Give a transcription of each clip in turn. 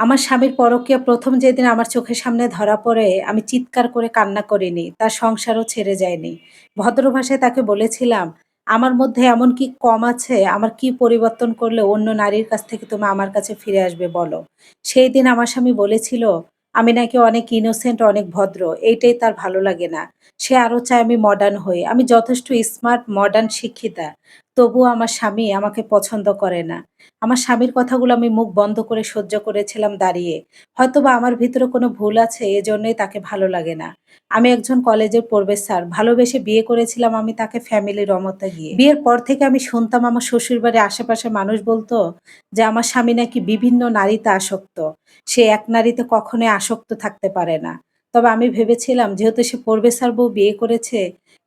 আমার স্বামীর পরকীয়া প্রথম যেদিন আমার চোখের সামনে ধরা পড়ে, আমি চিৎকার করে কান্না করিনি, তার সংসারও ছেড়ে যায়নি। ভদ্র ভাষায় তাকে বলেছিলাম, আমার মধ্যে এমন কি কম আছে? আমার কি পরিবর্তন করলে অন্য নারীর কাছ থেকে তুমি আমার কাছে ফিরে আসবে বলো? সেই দিন আমার স্বামী বলেছিল, আমি নাকি অনেক ইনোসেন্ট অনেক ভদ্র, এইটাই তার ভালো লাগে না। সে আরও চায় আমি মডার্ন হই। আমি যথেষ্ট স্মার্ট মডার্ন শিক্ষিতা। তবুও আমার স্বামী আমাকে পছন্দ করে না। আমার স্বামীর কথাগুলো আমি মুখ বন্ধ করে সহ্য করেছিলাম দাঁড়িয়ে। হয়তোবা আমার ভিতরে কোনো ভুল আছে, এজন্যই তাকে ভালো লাগে না। আমি একজন কলেজের প্রফেসর ভালোবেসে বিয়ে করেছিলাম আমি তাকে ফ্যামিলি অমতে গিয়ে। বিয়ের পর থেকে আমি শুনতাম আমার শ্বশুর বাড়ির আশেপাশে মানুষ বলতো যে, আমার স্বামী নাকি বিভিন্ন নারীতে আসক্ত। সে এক নারীতে কখনোই আসক্ত থাকতে পারে না। তবে আমি ভেবেছিলাম, যেহেতু সে প্রফেসর বউ বিয়ে করেছে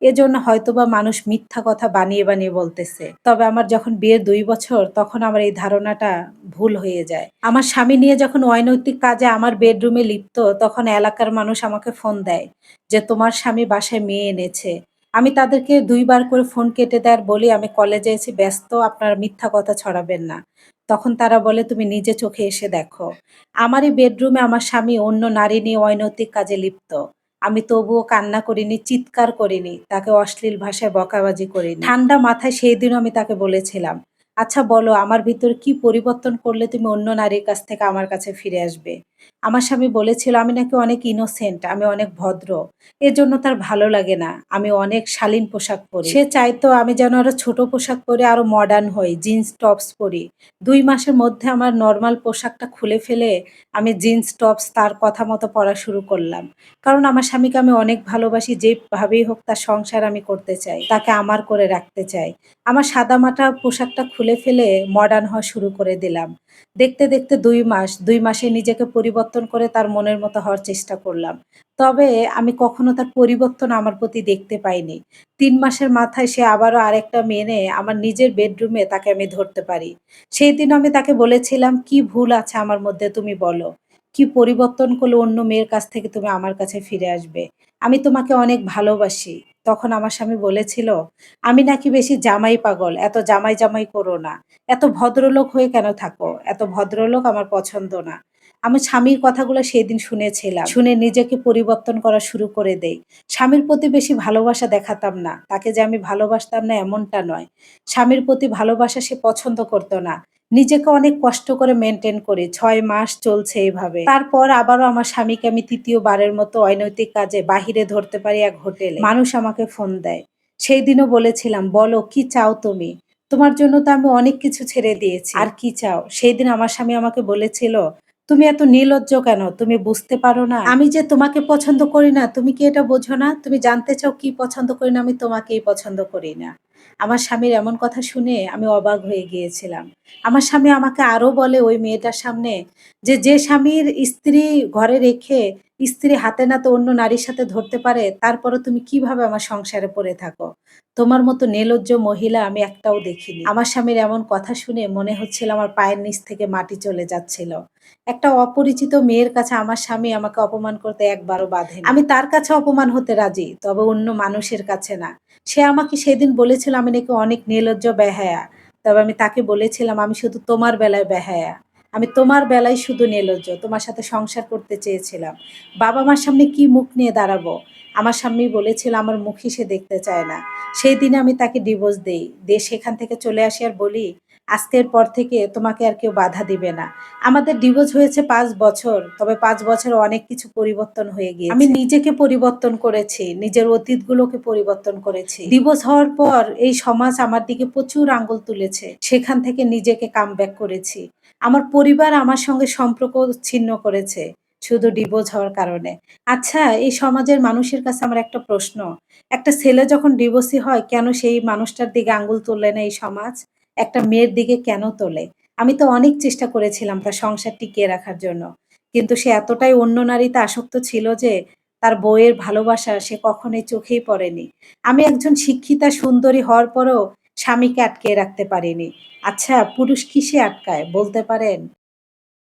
এজন্য হয়তোবা মানুষ মিথ্যা কথা বানিয়ে বানিয়ে বলতেছে। তবে আমার যখন বিয়ের দুই বছর, তখন আমার এই ধারণাটা ভুল হয়ে যায়। আমার স্বামী নিয়ে যখন অনৈতিক কাজে আমার বেডরুমে লিপ্ত, তখন এলাকার মানুষ আমাকে ফোন দেয় যে, তোমার স্বামী বাসায় মেয়ে এনেছে। আমি তাদেরকে দুইবার করে ফোন কেটে দেয়ার বলি, আমি কলেজে এসে ব্যস্ত, আপনার মিথ্যা কথা ছড়াবেন না। তখন তারা বলে, তুমি নিজে চোখে এসে দেখো। আমারই বেডরুমে আমার স্বামী অন্য নারী নিয়ে অনৈতিক কাজে লিপ্ত। আমি তবুও কান্না করিনি, চিৎকার করিনি, তাকে অশ্লীল ভাষায় বকাবাজি করিনি। ঠান্ডা মাথায় সেই দিনও আমি তাকে বলেছিলাম। আচ্ছা বলো, আমার ভিতরে কি পরিবর্তন করলে তুমি অন্য নারীর কাছ থেকে আমার কাছে ফিরে আসবে? আমার স্বামী বলেছিল, আমি নাকি অনেক ইনোসেন্ট আমি অনেক ভদ্র। এর জন্য তার ভালো লাগে না। আমি অনেক শালীন পোশাক পরি। সে চাইতো আমি যেন আরও ছোট পোশাক পরে, আরও মডার্ন হই জিন্স টপস পরি। দুই মাসের মধ্যে আমার নর্মাল পোশাকটা খুলে ফেলে আমি জিন্স টপস তার কথা মতো পরা শুরু করলাম। কারণ আমার স্বামীকে আমি অনেক ভালোবাসি, যেভাবেই হোক তার সংসার আমি করতে চাই, তাকে আমার করে রাখতে চাই। আমার সাদামাটা পোশাকটা খুলে ফেলে মডার্ন হওয়া শুরু করে দিলাম। দেখতে দেখতে দুই মাস, দুই মাসে নিজেকে পরিবর্তন করে তার মনের মতো হওয়ার চেষ্টা করলাম। তবে আমি কখনো তার পরিবর্তন আমার প্রতি দেখতে পাইনি। তিন মাসের মাথায় সে আবারও আরেকটা মেনে আমার নিজের বেডরুমে তাকে আমি ধরতে পারি। সেই দিন আমি তাকে বলেছিলাম, কি ভুল আছে আমার মধ্যে তুমি বলো। কি পরিবর্তন করলে অন্য মেয়ের কাছ থেকে তুমি আমার কাছে ফিরে আসবে? আমি তোমাকে অনেক ভালোবাসি। তখন আমার স্বামী বলেছিল, আমি নাকি বেশি জামাই পাগল, এত জামাই জামাই করো না। এত ভদ্রলোক হয়ে কেন থাকো? এত ভদ্রলোক আমার পছন্দ না। আমি স্বামীর কথাগুলো সেদিন শুনেছিলাম। শুনে নিজেকে পরিবর্তন করা শুরু করে দেই। স্বামীর প্রতি বেশি ভালোবাসা দেখাতাম না। তাকে যে আমি ভালোবাসতাম না এমনটা নয়। স্বামীর প্রতি ভালোবাসা সে পছন্দ করতো না। নিজেকে অনেক কষ্ট করে মেনটেন করি। ছয় মাস চলছে এইভাবে। তারপর আবারও আমার স্বামীকে আমি তৃতীয়বারের মতো অনৈতিক কাজে বাহিরে ধরতে পারি এক হোটেলে। মানুষ আমাকে ফোন দেয়। সেই দিনও বলেছিলাম, বলো, কি চাও তুমি? তোমার জন্য তো আমি অনেক কিছু ছেড়ে দিয়েছি। আর কি চাও? সেই দিন আমার স্বামী আমাকে বলেছিল, তুমি এত নির্লজ্জ কেন? তুমি বুঝতে পারো না। আমি যে তোমাকে পছন্দ করি না, তুমি কি এটা বোঝো না? তুমি জানতে চাও কি পছন্দ করি না? আমি তোমাকেই পছন্দ করি না। আমার স্বামীর এমন কথা শুনে আমি অবাক হয়ে গিয়েছিলাম। আমার স্বামী আমাকে আরও বলে ওই মেয়েটার সামনে যে যে স্বামীর স্ত্রী ঘরে রেখে স্ত্রী হাতে নাতে অন্য নারীর সাথে ধরতে পারে, তারপরও তুমি কীভাবে আমার সংসারে পড়ে থাকো? তোমার মতো নির্লজ্জ মহিলা আমি একটাও দেখিনি। আমার স্বামীর এমন কথা শুনে মনে হচ্ছিল আমার পায়ের নিচ থেকে মাটি চলে যাচ্ছিল। একটা অপরিচিত মেয়ের কাছে আমার স্বামী আমাকে অপমান করতে একবারও বাধে আমি তার কাছে অপমান হতে রাজি, তবে অন্য মানুষের কাছে না। সে আমাকে সেদিন বলেছিল আমি নাকি অনেক নির্লজ্জ বেহায়া, তবে আমি তাকে বলেছিলাম আমি শুধু তোমার বেলায় বেহায়া। আমি তোমার বেলায় শুধু নির্লজ্জ তোমার সাথে সংসার করতে চেয়েছিলাম। বাবা মার সামনে কি মুখ নিয়ে দাঁড়াবো? আমার স্বামী বলেছিল আমার মুখই সে দেখতে চায় না। সেই দিনে আমি তাকে ডিভোর্স দেই। দিয়ে সেখান থেকে চলে আসি আর বলি, আজকের পর থেকে তোমাকে আর কেউ বাধা দিবে না। আমাদের ডিভোর্স হয়েছে পাঁচ বছর, তবে পাঁচ বছর অনেক কিছু পরিবর্তন হয়ে গিয়ে আমি নিজেকে পরিবর্তন করেছি, নিজের অতীতগুলোকে পরিবর্তন করেছি। ডিভোর্স হওয়ার পর এই সমাজ আমার দিকে প্রচুর আঙ্গুল তুলেছে। সেখান থেকে নিজেকে কাম করেছি। আমার পরিবার আমার সঙ্গে সম্পর্ক ছিন্ন করেছে, শুধু ডিভোর্স হওয়ার কারণে। আচ্ছা এই সমাজের মানুষের কাছে আমার একটা প্রশ্ন। একটা ছেলে যখন ডিভোর্সি হয়, কেন সেই মানুষটার দিকে আঙ্গুল তোলে না এই সমাজ? একটা মেয়ের দিকে কেন তোলে? আমি তো অনেক চেষ্টা করেছিলাম তার সংসার টিকিয়ে রাখার জন্য। কিন্তু সে এতটাই অন্য নারীতে আসক্ত ছিল যে, তার বইয়ের ভালোবাসা সে কখনোই চোখেই পড়েনি। আমি একজন শিক্ষিতা সুন্দরী হওয়ার পরেও স্বামীকে আটকে রাখতে পারিনি। আচ্ছা পুরুষ কিসে আটকায় বলতে পারেন?